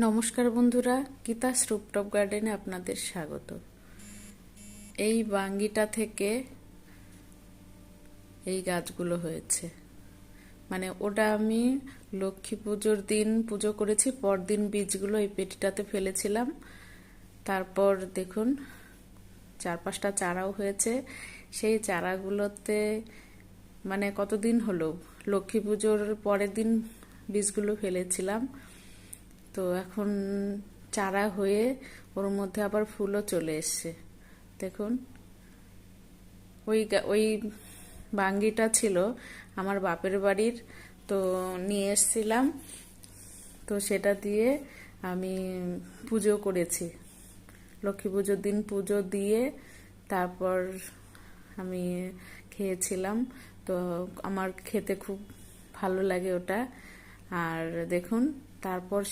নমস্কার বন্ধুরা গীতাস রুপটপ গার্ডেনে আপনাদের স্বাগত। এই বাঙ্গিটা থেকে এই গাছগুলো হয়েছে। মানে ওটা আমি লক্ষ্মী পুজোর দিন পুজো করেছি, পরদিন বীজগুলো এই পেটিটাতে ফেলেছিলাম। তারপর দেখুন চার পাঁচটা চারাও হয়েছে। সেই চারাগুলোতে মানে কতদিন হলো? লক্ষ্মী পুজোর পরের দিন বীজগুলো ফেলেছিলাম। তো এখন চারা হয়ে ওর মধ্যে আবার ফুলও চলে এসছে। দেখুন। ওই ওই বাঙ্গিটা ছিল আমার বাপের বাড়ির, তো নিয়ে এসছিলাম। তো সেটা দিয়ে আমি পুজো করেছি। লক্ষ্মী পুজোর দিন পুজো দিয়ে তারপর আমি খেয়েছিলাম। তো আমার খেতে খুব ভালো লাগে ওটা। আর দেখুন, তারপর